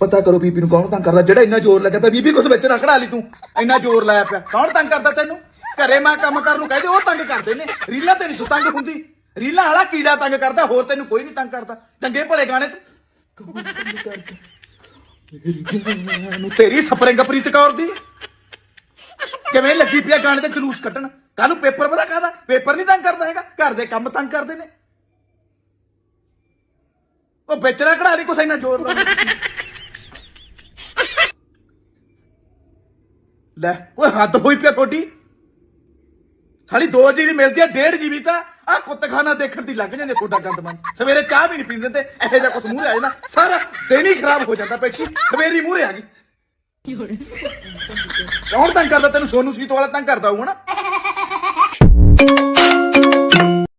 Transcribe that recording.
ਪਤਾ ਕਰੋ ਬੀਬੀ ਨੂੰ ਕੌਣ ਤੰਗ ਕਰਦਾ, ਜਿਹੜਾ ਇੰਨਾ ਜ਼ੋਰ ਲੱਗਿਆ ਪਿਆ, ਬੀਬੀ ਕੁਛ ਵਿੱਚ ਨਾ ਖੜਾ ਲਈ ਤੂੰ। ਇੰਨਾ ਜ਼ੋਰ ਲਾਇਆ ਪਿਆ। ਕੌਣ ਤੰਗ ਕਰਦਾ ਤੈਨੂੰ? ਘਰੇ ਮੈਂ ਕੰਮ ਕਰਨ ਨੂੰ ਕਹਦੇ, ਉਹ ਤੰਗ ਕਰਦੇ ਨੇ। ਰੀਲਾਂ ਤੇ ਨਹੀਂ ਤੰਗ ਹੁੰਦੀ। ਰੀਲਾਂ ਵਾਲਾ ਕੀੜਾ ਤੰਗ ਕਰਦਾ, ਹੋਰ ਤੈਨੂੰ ਕੋਈ ਨਹੀਂ ਤੰਗ ਕਰਦਾ। ਚੰਗੇ ਭਲੇ ਗਾਣੇ ਤੇ ਕੌਣ ਤੰਗ ਕਰਦਾ ਨੂੰ ਤੇਰੀ ਸਪਰਿੰਗ ਪ੍ਰੀਤ ਕੌਰ ਦੀ। ਕਿਵੇਂ ਲੱਗੀ ਪਿਆ ਗਾਣੇ ਤੇ ਜਲੂਸ ਕੱਢਣ? ਕੱਲ ਨੂੰ ਪੇਪਰ ਪਤਾ ਕਾਹਦਾ? ਪੇਪਰ ਨਹੀਂ ਤੰਗ ਕਰਦਾ ਹੈਗਾ। ਘਰ ਦੇ ਕੰਮ ਤੰਗ ਕਰਦੇ ਨੇ। ਉਹ ਵੇਚਣਾ ਕਢਾ ਲਈ ਕੁਛ ਇੰਨਾ ਜ਼ੋਰ ਲਾ ਲੈ, ਓਏ, ਹੱਦ ਹੋਈ ਪਿਆ ਤੁਹਾਡੀ। ਸਾਲੀ 2 ਜੀਬੀ ਮਿਲਦੀ ਆ 1.5 ਜੀਬੀ ਤਾਂ ਆ ਕੁੱਤਖਾਨਾ ਦੇਖਣ ਦੀ ਲੱਗ ਜਾਂਦੇ ਤੁਹਾਡਾ ਗੰਦਮਨ ਸਵੇਰੇ ਚਾਹ ਵੀ ਨਹੀਂ ਪੀਂਦੇ ਤੇ ਇਹੋ ਜਿਹਾ ਕੁਛ ਮੂੰਹ ਆ ਜਾਂਦਾ। ਸਾਰਾ ਦਿਨ ਹੀ ਖਰਾਬ ਹੋ ਜਾਂਦਾ ਪੈਕੀ ਸਵੇਰੀ ਮੂਹਰੇ ਆ ਗਈ ਕੌਣ ਤੰਗ ਕਰਦਾ? ਤੈਨੂੰ ਸੋਨੂ ਸੀਤ ਵਾਲਾ ਤੰਗ ਕਰਦਾ ਹੋਊ ਨਾ।